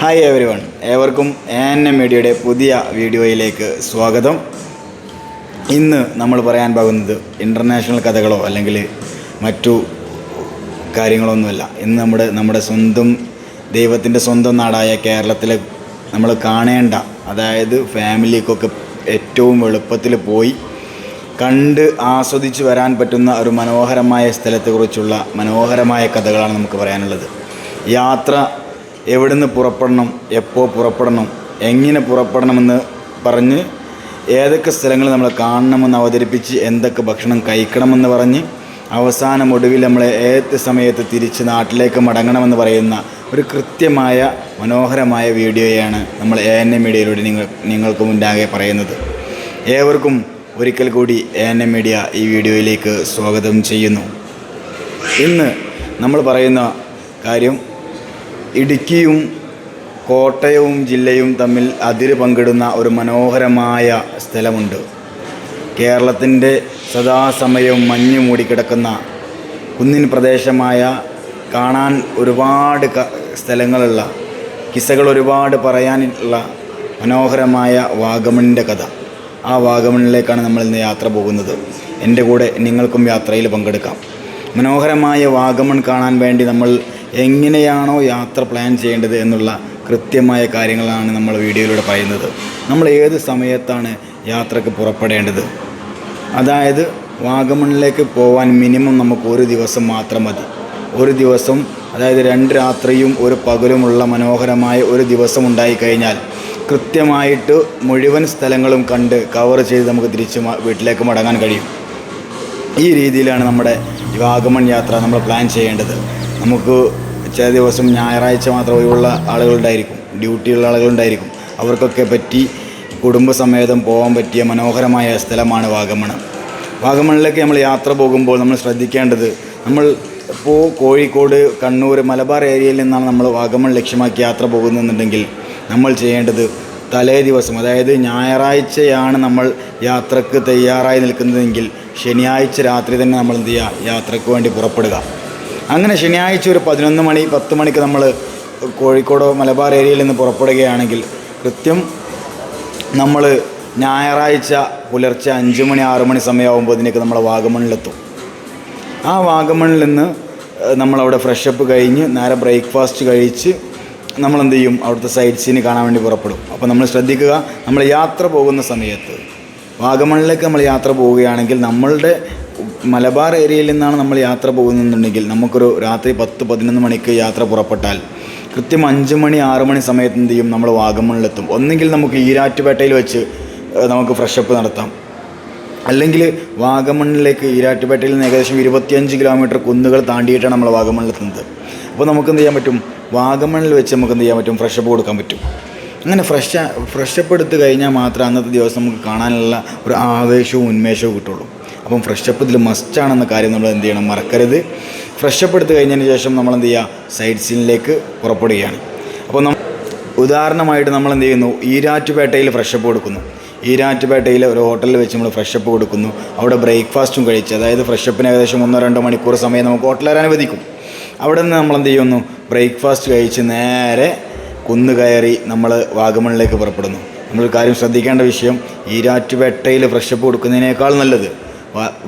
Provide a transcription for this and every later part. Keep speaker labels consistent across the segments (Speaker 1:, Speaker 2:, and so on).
Speaker 1: Hi everyone ഏവർക്കും N M മീഡിയയുടെ പുതിയ വീഡിയോയിലേക്ക് സ്വാഗതം. ഇന്ന് നമ്മൾ പറയാൻ പോകുന്നത് ഇന്റർനാഷണൽ കഥകളോ അല്ലെങ്കിൽ മറ്റു കാര്യങ്ങളൊന്നുമല്ല. ഇന്ന് നമ്മുടെ നമ്മുടെ സ്വന്തം ദൈവത്തിന്റെ സ്വന്തം നാടായ കേരളത്തിൽ നമ്മൾ കാണേണ്ട അതായത് ഫാമിലിക്കൊക്കെ ഏറ്റവും എളുപ്പത്തിൽ പോയി കണ്ട് ആസ്വദിച്ച് വരാൻ പറ്റുന്ന ഒരു മനോഹരമായ സ്ഥലത്തെക്കുറിച്ചുള്ള മനോഹരമായ കഥകളാണ് നമുക്ക് പറയാനുള്ളത്. യാത്ര എവിടുന്ന് പുറപ്പെടണം എപ്പോൾ പുറപ്പെടണം എങ്ങനെ പുറപ്പെടണമെന്ന് പറഞ്ഞ് ഏതൊക്കെ സ്ഥലങ്ങൾ നമ്മൾ കാണണമെന്ന് അവതരിപ്പിച്ച് എന്തൊക്കെ ഭക്ഷണം കഴിക്കണമെന്ന് പറഞ്ഞ് അവസാനം ഒടുവിൽ നമ്മൾ ഏത് സമയത്ത് തിരിച്ച് നാട്ടിലേക്ക് മടങ്ങണമെന്ന് പറയുന്ന ഒരു കൃത്യമായ മനോഹരമായ വീഡിയോയാണ് നമ്മൾ എ എൻ എ മീഡിയയിലൂടെ നിങ്ങൾ നിങ്ങൾക്ക് മുന്നാകെ പറയുന്നത്. ഏവർക്കും ഒരിക്കൽ കൂടി എ എൻ എം മീഡിയ ഈ വീഡിയോയിലേക്ക് സ്വാഗതം ചെയ്യുന്നു. ഇന്ന് നമ്മൾ പറയുന്ന കാര്യം ഇടുക്കിയും കോട്ടയവും ജില്ലയും തമ്മിൽ അതിര് പങ്കിടുന്ന ഒരു മനോഹരമായ സ്ഥലമുണ്ട്. കേരളത്തിന്റെ സദാസമയവും മഞ്ഞ് മൂടിക്കിടക്കുന്ന കുന്നിൻ പ്രദേശമായ കാണാൻ ഒരുപാട് സ്ഥലങ്ങളുള്ള കിസകൾ ഒരുപാട് പറയാനുള്ള മനോഹരമായ വാഗമണിന്റെ കഥ. ആ വാഗമണിലേക്കാണ് നമ്മൾ ഇന്ന് യാത്ര പോകുന്നത്. എന്റെ കൂടെ നിങ്ങൾക്കും യാത്രയിൽ പങ്കെടുക്കാം. മനോഹരമായ വാഗമൺ കാണാൻ വേണ്ടി നമ്മൾ എങ്ങനെയാണോ യാത്ര പ്ലാൻ ചെയ്യേണ്ടത് എന്നുള്ള കൃത്യമായ കാര്യങ്ങളാണ് നമ്മൾ വീഡിയോയിലൂടെ പറയുന്നത്. നമ്മൾ ഏത് സമയത്താണ് യാത്രയ്ക്ക് പുറപ്പെടേണ്ടത്? അതായത് വാഗമണിലേക്ക് പോകാൻ മിനിമം നമുക്ക് ഒരു ദിവസം മാത്രം മതി. ഒരു ദിവസം അതായത് രണ്ട് രാത്രിയും ഒരു പകലുമുള്ള മനോഹരമായ ഒരു ദിവസം ഉണ്ടായിക്കഴിഞ്ഞാൽ കൃത്യമായിട്ട് മുഴുവൻ സ്ഥലങ്ങളും കണ്ട് കവർ ചെയ്ത് നമുക്ക് തിരിച്ച് വീട്ടിലേക്ക് മടങ്ങാൻ കഴിയും. ഈ രീതിയിലാണ് നമ്മുടെ വാഗമൺ യാത്ര നമ്മൾ പ്ലാൻ ചെയ്യേണ്ടത്. നമുക്ക് ചില ദിവസം ഞായറാഴ്ച മാത്രം ഒഴിവുള്ള ആളുകളുണ്ടായിരിക്കും. ഡ്യൂട്ടിയുള്ള ആളുകളുണ്ടായിരിക്കും. അവർക്കൊക്കെ പറ്റി കുടുംബസമേതം പോകാൻ പറ്റിയ മനോഹരമായ സ്ഥലമാണ് വാഗമൺ വാഗമണിലേക്ക് നമ്മൾ യാത്ര പോകുമ്പോൾ നമ്മൾ ശ്രദ്ധിക്കേണ്ടത് നമ്മൾ ഇപ്പോൾ കോഴിക്കോട് കണ്ണൂർ മലബാർ ഏരിയയിൽ നിന്നാണ് നമ്മൾ വാഗമൺ ലക്ഷ്യമാക്കി യാത്ര പോകുന്നുണ്ടെങ്കിൽ നമ്മൾ ചെയ്യേണ്ടത് തലേ ദിവസം അതായത് ഞായറാഴ്ചയാണ് നമ്മൾ യാത്രയ്ക്ക് തയ്യാറായി നിൽക്കുന്നതെങ്കിൽ ശനിയാഴ്ച രാത്രി തന്നെ നമ്മൾ എന്ത് ചെയ്യുക? യാത്രയ്ക്ക് വേണ്ടി പുറപ്പെടുക. അങ്ങനെ ശനിയാഴ്ച ഒരു പതിനൊന്ന് മണി പത്ത് മണിക്ക് നമ്മൾ കോഴിക്കോടോ മലബാർ ഏരിയയിൽ നിന്ന് പുറപ്പെടുകയാണെങ്കിൽ കൃത്യം നമ്മൾ ഞായറാഴ്ച പുലർച്ചെ അഞ്ച് മണി ആറ് മണി സമയമാകുമ്പോഴത്തേക്ക് നമ്മൾ വാഗമണിലെത്തും. ആ വാഗമണിൽ നിന്ന് നമ്മളവിടെ ഫ്രഷപ്പ് കഴിഞ്ഞ് നേരെ ബ്രേക്ക്ഫാസ്റ്റ് കഴിച്ച് നമ്മൾ എന്ത് ചെയ്യും? അവിടുത്തെ സൈറ്റ് സീന് കാണാൻ വേണ്ടി പുറപ്പെടും. അപ്പോൾ നമ്മൾ ശ്രദ്ധിക്കുക നമ്മൾ യാത്ര പോകുന്ന സമയത്ത് വാഗമണിലേക്ക് നമ്മൾ യാത്ര പോവുകയാണെങ്കിൽ നമ്മളുടെ മലബാർ ഏരിയയിൽ നിന്നാണ് നമ്മൾ യാത്ര പോകുന്നുണ്ടെങ്കിൽ നമുക്കൊരു രാത്രി പത്ത് പതിനൊന്ന് മണിക്ക് യാത്ര പുറപ്പെട്ടാൽ കൃത്യം അഞ്ച് മണി ആറ് മണി സമയത്ത് എന്ത് ചെയ്യും? നമ്മൾ വാഗമണിലെത്തും ഒന്നെങ്കിൽ നമുക്ക് ഈരാറ്റുപേട്ടയിൽ വെച്ച് നമുക്ക് ഫ്രഷപ്പ് നടത്താം. അല്ലെങ്കിൽ വാഗമണിലേക്ക് ഈരാറ്റുപേട്ടയിൽ നിന്ന് ഏകദേശം ഇരുപത്തിയഞ്ച് കിലോമീറ്റർ കുന്നുകൾ താണ്ടിയിട്ടാണ് നമ്മൾ വാഗമണിലെത്തുന്നത് അപ്പോൾ നമുക്ക് എന്ത് ചെയ്യാൻ പറ്റും? വാഗമണിൽ വെച്ച് നമുക്ക് എന്ത് ചെയ്യാൻ പറ്റും? ഫ്രഷപ്പ് കൊടുക്കാൻ പറ്റും. അങ്ങനെ ഫ്രഷ് ഫ്രഷപ്പ് എടുത്ത് കഴിഞ്ഞാൽ മാത്രമേ അന്നത്തെ ദിവസം നമുക്ക് കാണാനുള്ള ഒരു ആവേശവും ഉന്മേഷവും കിട്ടുള്ളൂ. അപ്പം ഫ്രഷപ്പ് ഇതിൽ മസ്റ്റാണെന്ന കാര്യം നമ്മൾ എന്ത് ചെയ്യണം മറക്കരുത്. ഫ്രഷപ്പ് എടുത്ത് കഴിഞ്ഞതിന് ശേഷം നമ്മൾ എന്ത് ചെയ്യുക സൈഡ് സീനിലേക്ക് പുറപ്പെടുകയാണ്. അപ്പോൾ നമ്മൾ ഉദാഹരണമായിട്ട് നമ്മൾ എന്ത് ചെയ്യുന്നു? ഈരാറ്റുപേട്ടയിൽ ഫ്രഷപ്പ് കൊടുക്കുന്നു. ഈരാറ്റുപേട്ടയിൽ ഒരു ഹോട്ടലിൽ വെച്ച് നമ്മൾ ഫ്രഷപ്പ് കൊടുക്കുന്നു. അവിടെ ബ്രേക്ക്ഫാസ്റ്റും കഴിച്ച് അതായത് ഫ്രഷപ്പിന് ഏകദേശം ഒന്നോ രണ്ടോ മണിക്കൂർ സമയം നമുക്ക് ഹോട്ടലിൽ അനുവദിക്കും. അവിടെ നിന്ന് നമ്മൾ എന്ത് ചെയ്യുന്നു? ബ്രേക്ക്ഫാസ്റ്റ് കഴിച്ച് നേരെ കുന്ന് കയറി നമ്മൾ വാഗമണിലേക്ക് പുറപ്പെടുന്നു. നമ്മൾ കാര്യം ശ്രദ്ധിക്കേണ്ട വിഷയം ഈരാറ്റുപേട്ടയിൽ ഫ്രഷപ്പ് കൊടുക്കുന്നതിനേക്കാൾ നല്ലത്.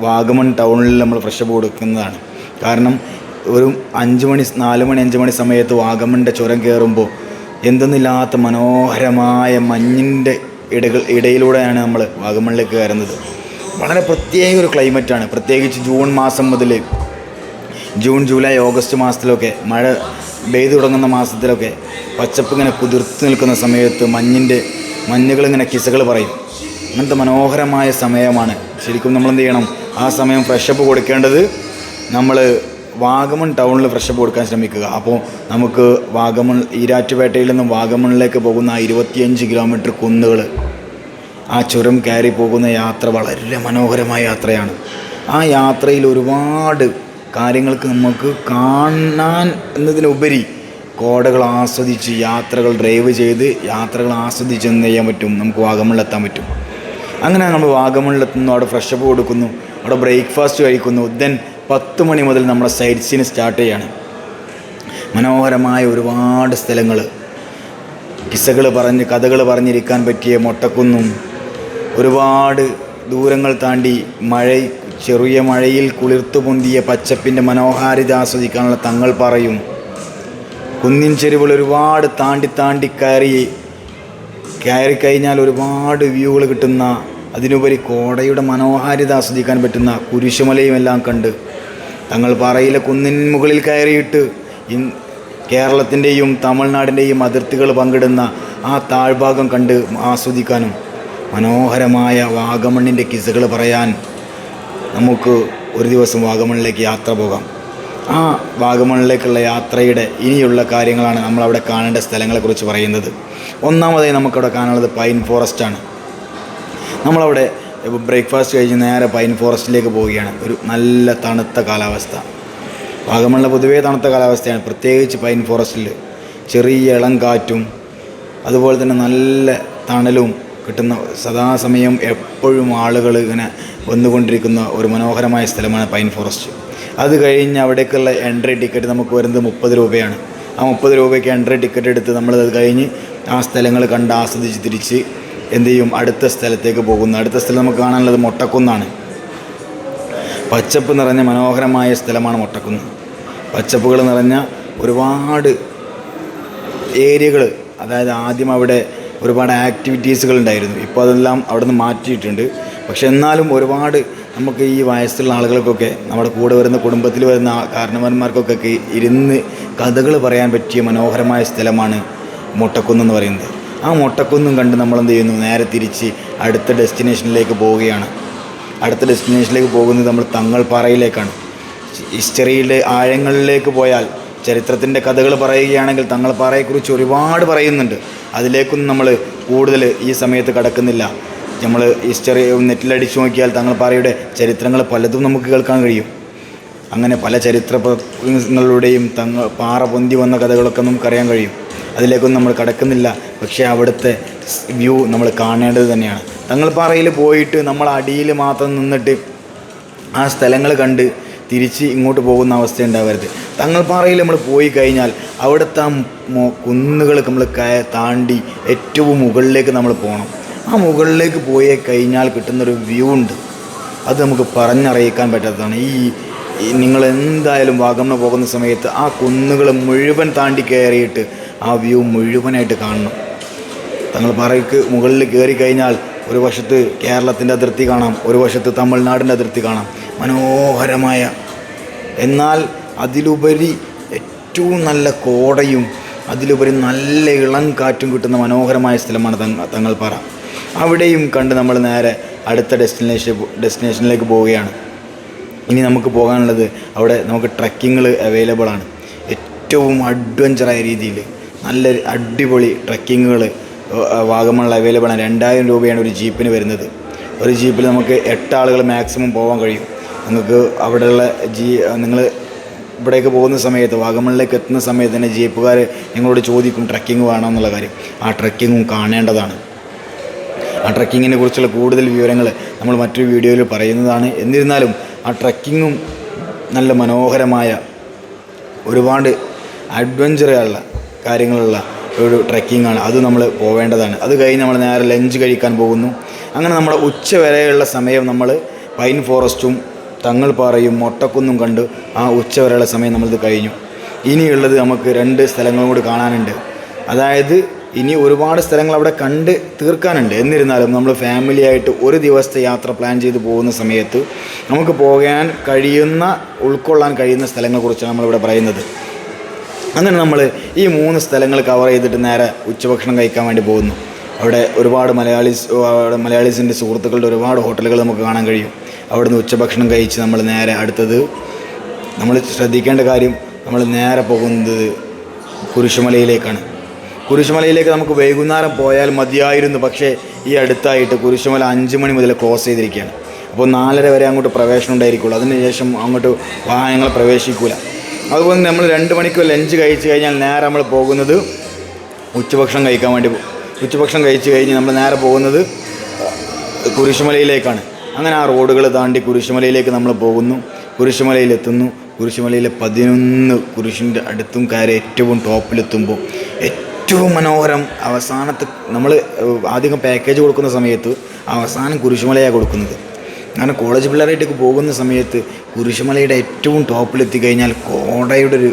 Speaker 1: വാഗമൺ ടൗണിൽ നമ്മൾ ഫ്രഷ് അപ്പ് കൊടുക്കുന്നതാണ്. കാരണം ഒരു അഞ്ച് മണി നാല് മണി അഞ്ച് മണി സമയത്ത് വാഗമണിന്റെ ചുരം കയറുമ്പോൾ എന്തെന്നില്ലാത്ത മനോഹരമായ മഞ്ഞിന്റെ ഇടകൾ ഇടയിലൂടെയാണ് നമ്മൾ വാഗമണിലേക്ക് കയറുന്നത്. വളരെ പ്രത്യേക ഒരു ക്ലൈമറ്റാണ് പ്രത്യേകിച്ച് ജൂൺ മാസം മുതൽ ജൂൺ ജൂലൈ ഓഗസ്റ്റ് മാസത്തിലൊക്കെ മഴ പെയ്തു തുടങ്ങുന്ന മാസത്തിലൊക്കെ പച്ചപ്പ് ഇങ്ങനെ കുതിർത്ത് നിൽക്കുന്ന സമയത്ത് മഞ്ഞിന്റെ മഞ്ഞുകളിങ്ങനെ കിസകൾ പറയും. അങ്ങനത്തെ മനോഹരമായ സമയമാണ് ശരിക്കും നമ്മൾ എന്ത് ചെയ്യണം? ആ സമയം ഫ്രഷപ്പ് കൊടുക്കേണ്ടത് നമ്മൾ വാഗമൺ ടൗണിൽ ഫ്രഷപ്പ് കൊടുക്കാൻ ശ്രമിക്കുക. അപ്പോൾ നമുക്ക് വാഗമൺ ഈരാറ്റുപേട്ടയിൽ നിന്നും വാഗമണിലേക്ക് പോകുന്ന ആ ഇരുപത്തിയഞ്ച് കിലോമീറ്റർ കുന്നുകൾ ആ ചുരം കയറി പോകുന്ന യാത്ര വളരെ മനോഹരമായ യാത്രയാണ്. ആ യാത്രയിൽ ഒരുപാട് കാര്യങ്ങൾക്ക് നമുക്ക് കാണാൻ എന്നതിനുപരി കോടകൾ ആസ്വദിച്ച് യാത്രകൾ ഡ്രൈവ് ചെയ്ത് യാത്രകൾ ആസ്വദിച്ച് എന്ത് ചെയ്യാൻ പറ്റും? നമുക്ക് വാഗമണിലെത്താൻ പറ്റും. അങ്ങനെ നമ്മൾ വാഗമണിലെത്തുന്നു അവിടെ ഫ്രഷപ്പ് കൊടുക്കുന്നു അവിടെ ബ്രേക്ക്ഫാസ്റ്റ് കഴിക്കുന്നു. ദെൻ പത്ത് മണി മുതൽ നമ്മുടെ സൈറ്റ് സീൻ സ്റ്റാർട്ട് ചെയ്യാണ്. മനോഹരമായ ഒരുപാട് സ്ഥലങ്ങൾ. കിസകൾ പറഞ്ഞ് കഥകൾ പറഞ്ഞിരിക്കാൻ പറ്റിയ മൊട്ടക്കുന്നും ഒരുപാട് ദൂരങ്ങൾ താണ്ടി മഴ ചെറിയ മഴയിൽ കുളിർത്തു പൊന്തിയ പച്ചപ്പിന്റെ മനോഹാരിത ആസ്വദിക്കാനുള്ള തങ്ങൾ പറയും. കുന്നിൻ ചെരുവുകൾ ഒരുപാട് താണ്ടി താണ്ടി കയറി കയറി കഴിഞ്ഞാൽ ഒരുപാട് വ്യൂകൾ കിട്ടുന്ന അതിനുപരി കോടയുടെ മനോഹാരിത ആസ്വദിക്കാൻ പറ്റുന്ന കുരിശുമലയും എല്ലാം കണ്ട് തങ്ങൾ പറയിലെ കുന്നിൻ മുകളിൽ കയറിയിട്ട് ഇൻ കേരളത്തിന്റെയും തമിഴ്നാടിന്റെയും അതിർത്തികൾ പങ്കിടുന്ന ആ താഴ്ഭാഗം കണ്ട് ആസ്വദിക്കാനും മനോഹരമായ വാഗമണ്ണിന്റെ കിസകൾ പറയാൻ നമുക്ക് ഒരു ദിവസം വാഗമണ്ണിലേക്ക് യാത്ര പോകാം. ആ വാഗമണ്ണിലേക്കുള്ള യാത്രയുടെ ഇനിയുള്ള കാര്യങ്ങളാണ് നമ്മളവിടെ കാണേണ്ട സ്ഥലങ്ങളെക്കുറിച്ച് പറയുന്നത്. ഒന്നാമതായി നമുക്കവിടെ കാണാനുള്ളത് പൈൻ ഫോറസ്റ്റാണ്. നമ്മളവിടെ ബ്രേക്ക്ഫാസ്റ്റ് കഴിച്ച് നേരെ പൈൻ ഫോറസ്റ്റിലേക്ക് പോവുകയാണ്. ഒരു നല്ല തണുത്ത കാലാവസ്ഥ. വാഗമണിലെ പൊതുവേ തണുത്ത കാലാവസ്ഥയാണ്. പ്രത്യേകിച്ച് പൈൻ ഫോറസ്റ്റിൽ ചെറിയ ഇളം കാറ്റും അതുപോലെ തന്നെ നല്ല തണലും കിട്ടുന്ന സദാസമയം എപ്പോഴും ആളുകൾ ഇങ്ങനെ വന്നുകൊണ്ടിരിക്കുന്ന ഒരു മനോഹരമായ സ്ഥലമാണ് പൈൻ ഫോറസ്റ്റ് അത് കഴിഞ്ഞ് അവിടേക്കുള്ള എൻട്രി ടിക്കറ്റ് നമുക്ക് വരുന്നത് മുപ്പത് രൂപയാണ്. ആ മുപ്പത് രൂപയ്ക്ക് എൻട്രി ടിക്കറ്റ് എടുത്ത് നമ്മളത് കഴിഞ്ഞ് ആ സ്ഥലങ്ങൾ കണ്ട് ആസ്വദിച്ച് തിരിച്ച് എന്ത് ചെയ്യും? അടുത്ത സ്ഥലത്തേക്ക് പോകുന്നു. അടുത്ത സ്ഥലം നമുക്ക് കാണാനുള്ളത് മുട്ടക്കുന്നാണ്. പച്ചപ്പ് നിറഞ്ഞ മനോഹരമായ സ്ഥലമാണ് മുട്ടക്കുന്ന്. പച്ചപ്പുകൾ നിറഞ്ഞ ഒരുപാട് ഏരിയകൾ അതായത് ആദ്യം അവിടെ ഒരുപാട് ആക്ടിവിറ്റീസുകൾ ഉണ്ടായിരുന്നു. ഇപ്പോൾ അതെല്ലാം അവിടെ നിന്ന് മാറ്റിയിട്ടുണ്ട്. പക്ഷെ എന്നാലും ഒരുപാട് നമുക്ക് ഈ വയസ്സുള്ള ആളുകൾക്കൊക്കെ നമ്മുടെ കൂടെ വരുന്ന കുടുംബത്തിൽ വരുന്ന കാരണവന്മാർക്കൊക്കെ ഇരുന്ന് കഥകൾ പറയാൻ പറ്റിയ മനോഹരമായ സ്ഥലമാണ് മുട്ടക്കുന്ന് എന്ന് പറയുന്നത്. ആ മൊട്ടക്കുന്നും കണ്ട് നമ്മൾ എന്ത് ചെയ്യുന്നു നേരെ തിരിച്ച് അടുത്ത ഡെസ്റ്റിനേഷനിലേക്ക് പോവുകയാണ്. അടുത്ത ഡെസ്റ്റിനേഷനിലേക്ക് പോകുന്നത് നമ്മൾ തങ്ങൾപ്പാറയിലേക്കാണ് ഹിസ്റ്ററിയിലെ ആഴങ്ങളിലേക്ക് പോയാൽ ചരിത്രത്തിന്റെ കഥകൾ പറയുകയാണെങ്കിൽ തങ്ങൾപ്പാറയെക്കുറിച്ച് ഒരുപാട് പറയുന്നുണ്ട്. അതിലേക്കൊന്നും നമ്മൾ കൂടുതൽ ഈ സമയത്ത് കടക്കുന്നില്ല. നമ്മൾ ഹിസ്റ്ററി നെറ്റിലടിച്ചു നോക്കിയാൽ തങ്ങൾപ്പാറയുടെ ചരിത്രങ്ങൾ പലതും നമുക്ക് കേൾക്കാൻ കഴിയും. അങ്ങനെ പല ചരിത്ര പ്രസംഗങ്ങളുടെയും തങ്ങൾ പാറ പൊന്തി വന്ന കഥകളൊക്കെ നമുക്കറിയാൻ കഴിയും. അതിലേക്കൊന്നും നമ്മൾ കടക്കുന്നില്ല. പക്ഷേ അവിടുത്തെ വ്യൂ നമ്മൾ കാണേണ്ടത് തന്നെയാണ്. തങ്ങൾപ്പാറയിൽ പോയിട്ട് നമ്മൾ അടിയിൽ മാത്രം നിന്നിട്ട് ആ സ്ഥലങ്ങൾ കണ്ട് തിരിച്ച് ഇങ്ങോട്ട് പോകുന്ന അവസ്ഥ ഉണ്ടാവരുത്. തങ്ങൾപ്പാറയിൽ നമ്മൾ പോയി കഴിഞ്ഞാൽ അവിടുത്തെ ആ കുന്നുകൾ നമ്മൾ താണ്ടി ഏറ്റവും മുകളിലേക്ക് നമ്മൾ പോകണം. ആ മുകളിലേക്ക് പോയി കഴിഞ്ഞാൽ കിട്ടുന്നൊരു വ്യൂ ഉണ്ട്. അത് നമുക്ക് പറഞ്ഞറിയിക്കാൻ പറ്റാത്തതാണ്. ഈ നിങ്ങൾ എന്തായാലും വാഗമണ് പോകുന്ന സമയത്ത് ആ കുന്നുകൾ മുഴുവൻ താണ്ടി കയറിയിട്ട് ആ വ്യൂ മുഴുവനായിട്ട് കാണണം. തങ്ങൾ പറയ്ക്ക് മുകളിൽ കയറി കഴിഞ്ഞാൽ ഒരു വശത്ത് കേരളത്തിന്റെ അതിർത്തി കാണാം ഒരു വശത്ത് തമിഴ്നാടിന്റെ അതിർത്തി കാണാം. മനോഹരമായ. എന്നാൽ അതിലുപരി ഏറ്റവും നല്ല കോടയും അതിലുപരി നല്ല ഇളം കാറ്റും കിട്ടുന്ന മനോഹരമായ സ്ഥലമാണ് തങ്ങൾ തങ്ങൾപ്പാറ അവിടെയും കണ്ട് നമ്മൾ നേരെ അടുത്ത ഡെസ്റ്റിനേഷൻ ഡെസ്റ്റിനേഷനിലേക്ക് പോവുകയാണ്. ഇനി നമുക്ക് പോകാനുള്ളത് അവിടെ നമുക്ക് ട്രക്കിങ്ങൾ അവൈലബിൾ ആണ്. ഏറ്റവും അഡ്വഞ്ചറായ രീതിയിൽ നല്ല അടിപൊളി ട്രക്കിങ്ങുകൾ വാഗമണിൽ അവൈലബിൾ ആണ്. രണ്ടായിരം രൂപയാണ് ഒരു ജീപ്പിന് വരുന്നത്. ഒരു ജീപ്പിൽ നമുക്ക് എട്ട് ആളുകൾ മാക്സിമം പോകാൻ കഴിയും. നിങ്ങൾക്ക് അവിടെയുള്ള ജീ നിങ്ങൾ ഇവിടേക്ക് പോകുന്ന സമയത്ത് വാഗമണിലേക്ക് എത്തുന്ന സമയത്ത് തന്നെ ജീപ്പുകാർ നിങ്ങളോട് ചോദിക്കും ട്രക്കിംഗ് വേണമെന്നുള്ള കാര്യം. ആ ട്രക്കിങ്ങും കാണേണ്ടതാണ്. ആ ട്രക്കിങ്ങിനെ കുറിച്ചുള്ള കൂടുതൽ വിവരങ്ങൾ നമ്മൾ മറ്റൊരു വീഡിയോയിൽ പറയുന്നതാണ്. എന്നിരുന്നാലും ആ ട്രക്കിങ്ങും നല്ല മനോഹരമായ ഒരുപാട് അഡ്വഞ്ചറുള്ള കാര്യങ്ങളുള്ള ഒരു ട്രക്കിങ്ങാണ്. അത് നമ്മൾ പോവേണ്ടതാണ്. അത് കഴിഞ്ഞ് നമ്മൾ നേരെ ലഞ്ച് കഴിക്കാൻ പോകുന്നു. അങ്ങനെ നമ്മുടെ ഉച്ച വരെയുള്ള സമയം നമ്മൾ പൈൻ ഫോറസ്റ്റും തങ്ങൾപ്പാറയും മൊട്ടക്കുന്നും കണ്ട് ആ ഉച്ച വരെയുള്ള സമയം നമ്മളിത് കഴിഞ്ഞു. ഇനിയുള്ളത് നമുക്ക് രണ്ട് സ്ഥലങ്ങളും കൂടി കാണാനുണ്ട്. അതായത് ഇനി ഒരുപാട് സ്ഥലങ്ങൾ അവിടെ കണ്ട് തീർക്കാനുണ്ട്. എന്നിരുന്നാലും നമ്മൾ ഫാമിലിയായിട്ട് ഒരു ദിവസത്തെ യാത്ര പ്ലാൻ ചെയ്ത് പോകുന്ന സമയത്ത് നമുക്ക് പോകാൻ കഴിയുന്ന ഉൾക്കൊള്ളാൻ കഴിയുന്ന സ്ഥലങ്ങളെക്കുറിച്ചാണ് നമ്മളിവിടെ പറയുന്നത്. അങ്ങനെ നമ്മൾ ഈ മൂന്ന് സ്ഥലങ്ങൾ കവർ ചെയ്തിട്ട് നേരെ ഉച്ചഭക്ഷണം കഴിക്കാൻ വേണ്ടി പോകുന്നു. അവിടെ ഒരുപാട് മലയാളീസ് അവിടെ മലയാളീസിന്റെ സുഹൃത്തുക്കളുടെ ഒരുപാട് ഹോട്ടലുകൾ നമുക്ക് കാണാൻ കഴിയും. അവിടുന്ന് ഉച്ചഭക്ഷണം കഴിച്ച് നമ്മൾ നേരെ അടുത്തത് നമ്മൾ ശ്രദ്ധിക്കേണ്ട കാര്യം നമ്മൾ നേരെ പോകുന്നത് കുരിശുമലയിലേക്കാണ്. കുരിശുമലയിലേക്ക് നമുക്ക് വൈകുന്നേരം പോയാൽ മതിയായിരുന്നു. പക്ഷേ ഈ അടുത്തായിട്ട് കുരിശുമല അഞ്ച് മണി മുതൽ ക്ലോസ് ചെയ്തിരിക്കുകയാണ്. അപ്പോൾ നാലര വരെ അങ്ങോട്ട് പ്രവേശനം ഉണ്ടായിരിക്കുള്ളൂ. അതിനുശേഷം അങ്ങോട്ട് വാഹനങ്ങൾ പ്രവേശിക്കൂല. അതുപോലെ തന്നെ നമ്മൾ രണ്ട് മണിക്ക് ലഞ്ച് കഴിച്ച് കഴിഞ്ഞാൽ നേരെ നമ്മൾ പോകുന്നത് ഉച്ചഭക്ഷണം കഴിക്കാൻ വേണ്ടി ഉച്ചഭക്ഷണം കഴിച്ച് കഴിഞ്ഞ് നമ്മൾ നേരെ പോകുന്നത് കുരിശുമലയിലേക്കാണ്. അങ്ങനെ ആ റോഡുകൾ താണ്ടി കുരിശുമലയിലേക്ക് നമ്മൾ പോകുന്നു. കുരിശുമലയിലെത്തുന്നു. കുരിശുമലയിലെ പതിനൊന്ന് കുരിശിന്റെ അടുത്തും കയറി ഏറ്റവും ടോപ്പിലെത്തുമ്പോൾ ഏറ്റവും മനോഹരം അവസാനത്ത് നമ്മൾ ആദ്യം പാക്കേജ് കൊടുക്കുന്ന സമയത്ത് അവസാനം കുരിശുമലയാണ് കൊടുക്കുന്നത്. അങ്ങനെ കോളേജ് പിള്ളേരായിട്ടൊക്കെ പോകുന്ന സമയത്ത് കുരിശുമലയുടെ ഏറ്റവും ടോപ്പിലെത്തി കഴിഞ്ഞാൽ കോടയുടെ ഒരു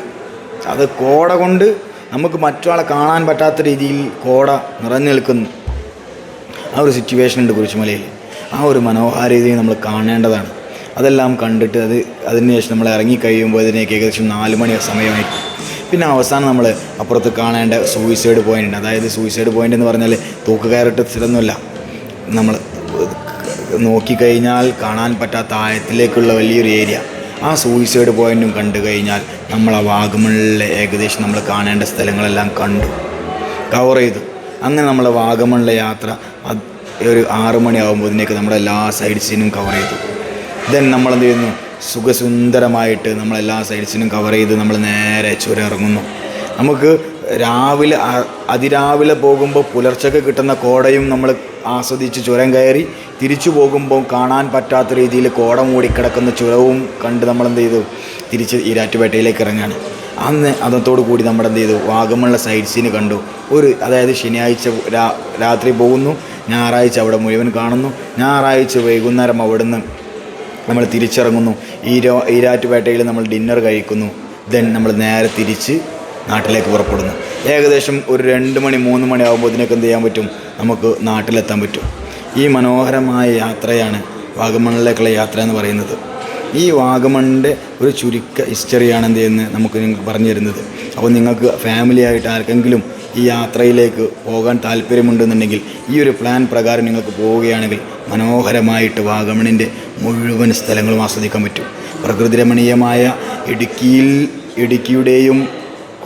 Speaker 1: അത് കോട കൊണ്ട് നമുക്ക് മറ്റൊരാളെ കാണാൻ പറ്റാത്ത രീതിയിൽ കോട നിറഞ്ഞു നിൽക്കുന്നു. ആ ഒരു സിറ്റുവേഷൻ ഉണ്ട് കുരിശുമലയിൽ. ആ ഒരു മനോഹാരിതയും നമ്മൾ കാണേണ്ടതാണ്. അതെല്ലാം കണ്ടിട്ട് അത് അതിനുശേഷം നമ്മൾ ഇറങ്ങി കഴിയുമ്പോൾ അതിനേക്ക് ഏകദേശം നാല് മണി സമയമായി. പിന്നെ അവസാനം നമ്മൾ അപ്പുറത്ത് കാണേണ്ട സൂയിസൈഡ് പോയിന്റ് അതായത് സൂയിസൈഡ് പോയിന്റ് എന്ന് പറഞ്ഞാൽ തൂക്ക് കയറിട്ട് സ്ഥലമൊന്നുമില്ല നമ്മൾ നോക്കിക്കഴിഞ്ഞാൽ കാണാൻ പറ്റാത്ത ആയത്തിലേക്കുള്ള വലിയൊരു ഏരിയ ആ സൂയിസൈഡ് പോയിന്റും കണ്ടു കഴിഞ്ഞാൽ നമ്മൾ ആ വാഗമണിലെ ഏകദേശം നമ്മൾ കാണേണ്ട സ്ഥലങ്ങളെല്ലാം കണ്ടു. കവർ ചെയ്തു. അങ്ങനെ നമ്മൾ വാഗമണിലെ യാത്ര ഒരു ആറ് മണിയാകുമ്പോഴത്തേക്ക് നമ്മുടെ എല്ലാ സൈഡ് സീനും കവർ ചെയ്തു. ദെൻ നമ്മളെന്ത് ചെയ്യുന്നു? സുഖസുന്ദരമായിട്ട് നമ്മളെല്ലാ സൈഡ്സിനും കവർ ചെയ്ത് നമ്മൾ നേരെ ചുരം ഇറങ്ങുന്നു നമുക്ക് രാവിലെ അതിരാവിലെ പോകുമ്പോൾ പുലർച്ചയ്ക്ക് കിട്ടുന്ന കോടയും നമ്മൾ ആസ്വദിച്ച് ചുരം കയറി തിരിച്ചു പോകുമ്പോൾ കാണാൻ പറ്റാത്ത രീതിയിൽ കോട മൂടിക്കിടക്കുന്ന ചുരവും കണ്ട് നമ്മൾ എന്ത് ചെയ്തു? തിരിച്ച് ഈരാറ്റുപേട്ടയിലേക്ക് ഇറങ്ങാണ്. അന്ന് അതോടു കൂടി നമ്മൾ എന്ത് ചെയ്തു? വാഗമുള്ള സൈഡ്സിന് കണ്ടു. ഒരു അതായത് ശനിയാഴ്ച രാത്രി പോകുന്നു. ഞായറാഴ്ച അവിടെ മുഴുവൻ കാണുന്നു. ഞായറാഴ്ച വൈകുന്നേരം അവിടുന്ന് നമ്മൾ തിരിച്ചിറങ്ങുന്നു. ഈരോ ഈരാറ്റുപേട്ടയിൽ നമ്മൾ ഡിന്നർ കഴിക്കുന്നു. ദെൻ നമ്മൾ നേരെ തിരിച്ച് നാട്ടിലേക്ക് പുറപ്പെടുന്നു. ഏകദേശം ഒരു രണ്ട് മണി മൂന്ന് മണി ആകുമ്പോൾ ഇതിനൊക്കെ എന്ത് ചെയ്യാൻ പറ്റും? നമുക്ക് നാട്ടിലെത്താൻ പറ്റും. ഈ മനോഹരമായ യാത്രയാണ് വാഗമണിലേക്കുള്ള യാത്ര എന്ന് പറയുന്നത്. ഈ വാഗമണിന്റെ ഒരു ചുരുക്ക ഹിസ്റ്ററിയാണ് എന്ത് ചെയ്യുന്നത് നമുക്ക് നിങ്ങൾക്ക് പറഞ്ഞു തരുന്നത്. അപ്പോൾ നിങ്ങൾക്ക് ഫാമിലി ആയിട്ട് ആർക്കെങ്കിലും ഈ യാത്രയിലേക്ക് പോകാൻ താല്പര്യമുണ്ടെന്നുണ്ടെങ്കിൽ ഈ ഒരു പ്ലാൻ പ്രകാരം നിങ്ങൾക്ക് പോവുകയാണെങ്കിൽ മനോഹരമായിട്ട് വാഗമണിന്റെ മുഴുവൻ സ്ഥലങ്ങളും ആസ്വദിക്കാൻ പറ്റും. പ്രകൃതി രമണീയമായ ഇടുക്കിയിൽ ഇടുക്കിയുടെയും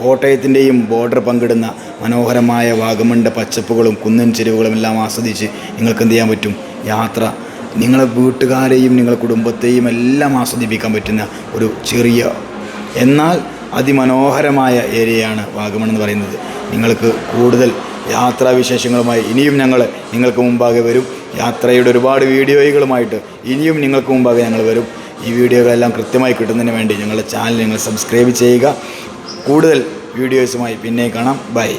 Speaker 1: കോട്ടയത്തിന്റെയും ബോർഡർ പങ്കിടുന്ന മനോഹരമായ വാഗമണിന്റെ പച്ചപ്പുകളും കുന്നൻ ചെരുവുകളും എല്ലാം ആസ്വദിച്ച് നിങ്ങൾക്ക് എന്ത് ചെയ്യാൻ പറ്റും? യാത്ര. നിങ്ങളെ വീട്ടുകാരെയും നിങ്ങളെ കുടുംബത്തെയും എല്ലാം ആസ്വദിപ്പിക്കാൻ പറ്റുന്ന ഒരു ചെറിയ എന്നാൽ അതിമനോഹരമായ ഏരിയയാണ് വാഗമൺ എന്ന് പറയുന്നത്. നിങ്ങൾക്ക് കൂടുതൽ യാത്രാവിശേഷങ്ങളുമായി ഇനിയും ഞങ്ങൾ നിങ്ങൾക്ക് മുമ്പാകെ വരും. യാത്രയുടെ ഒരുപാട് വീഡിയോകളുമായിട്ട് ഇനിയും നിങ്ങൾക്ക് മുമ്പാകെ ഞങ്ങൾ വരും. ഈ വീഡിയോകളെല്ലാം കൃത്യമായി കിട്ടുന്നതിന് വേണ്ടി ഞങ്ങളുടെ ചാനൽ നിങ്ങൾ സബ്സ്ക്രൈബ് ചെയ്യുക. കൂടുതൽ വീഡിയോസുമായി പിന്നെ കാണാം. ബൈ.